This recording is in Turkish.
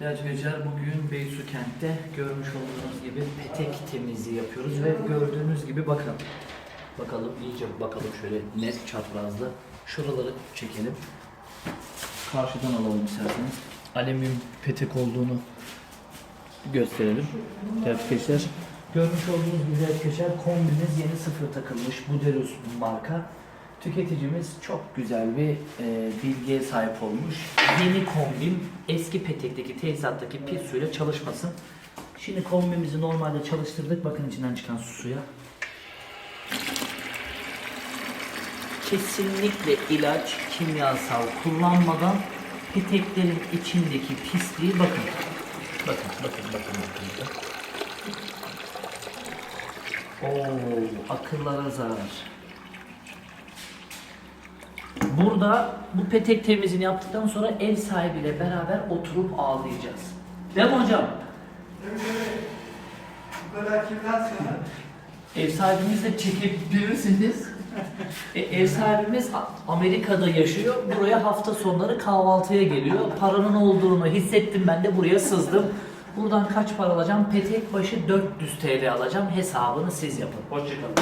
Değerli bugün Beysu kentte görmüş olduğunuz gibi petek temizliği yapıyoruz ve gördüğünüz gibi bakın. Bakalım iyice bakalım şöyle net çaprazda. Şuraları çekelim. Karşıdan alalım isterseniz. Alüminyum petek olduğunu gösterelim. Değerli. Görmüş olduğunuz değerli tüketiciler kombimiz yeni sıfır takılmış. Buderus marka. Tüketicimiz çok güzel bir e, bilgiye sahip olmuş. Yeni kombim eski petekteki tesisattaki pis suyla çalışmasın. Şimdi kombimizi normalde çalıştırdık. Bakın içinden çıkan su suya. Kesinlikle ilaç, kimyasal kullanmadan peteklerin içindeki pisliği. Bakın, bakın, bakın, bakın. bakın. Oo, akıllara zarar. Burada bu petek temizliğini yaptıktan sonra ev sahibiyle beraber oturup ağlayacağız. Değil mi hocam? Evet evet. Bu kadar kimden sonra? Ev sahibimizle çekebilirsiniz. E, ev sahibimiz Amerika'da yaşıyor. Buraya hafta sonları kahvaltıya geliyor. Paranın olduğunu hissettim ben de buraya sızdım. Buradan kaç para alacağım? Petek başı 400 TL alacağım. Hesabını siz yapın. Hoşçakalın.